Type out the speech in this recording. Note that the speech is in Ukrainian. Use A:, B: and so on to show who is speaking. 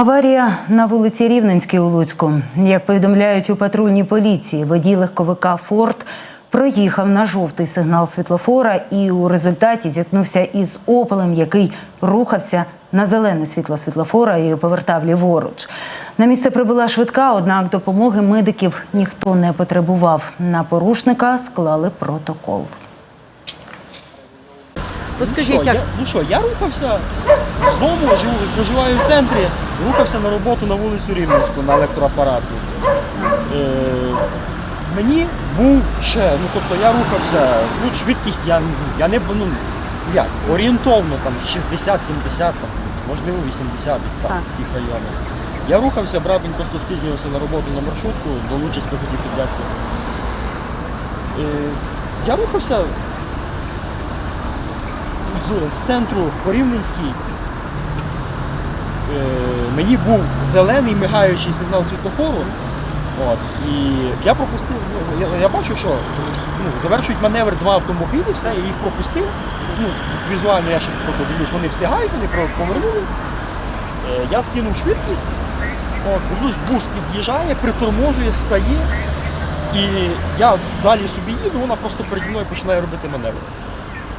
A: Аварія на вулиці Рівненській у Луцьку. Як повідомляють у патрульній поліції, водій легковика Форд проїхав на жовтий сигнал світлофора і у результаті зіткнувся із опелем, який рухався на зелене світло світлофора і повертав ліворуч. На місце прибула швидка, однак допомоги медиків ніхто не потребував. На порушника склали протокол.
B: Розкажіть, ну, що, я, ну що, я рухався з дому, живу, проживаю в центрі, рухався на роботу на вулицю Рівненську на електроапараті. Е, мені був ще, ну тобто я рухався, ну швидкість я, я не ну, як, орієнтовно там 60-70, там, можливо 80 десь там, в цих районах. Я рухався, брат він просто спізнювався на роботу на маршрутку, до Лучиська хотів підвезти. Е, я рухався з, центру по Рівненській е, мені був зелений мигаючий сигнал світлофору. От, і я пропустив, ну, я, я бачу, що ну, завершують маневр два автомобілі, все, я їх пропустив. Ну, візуально я ще дивлюсь, вони встигають, вони повернули. Е, я скинув швидкість, от, бус під'їжджає, приторможує, стає. І я далі собі їду, вона просто переді мною починає робити маневр.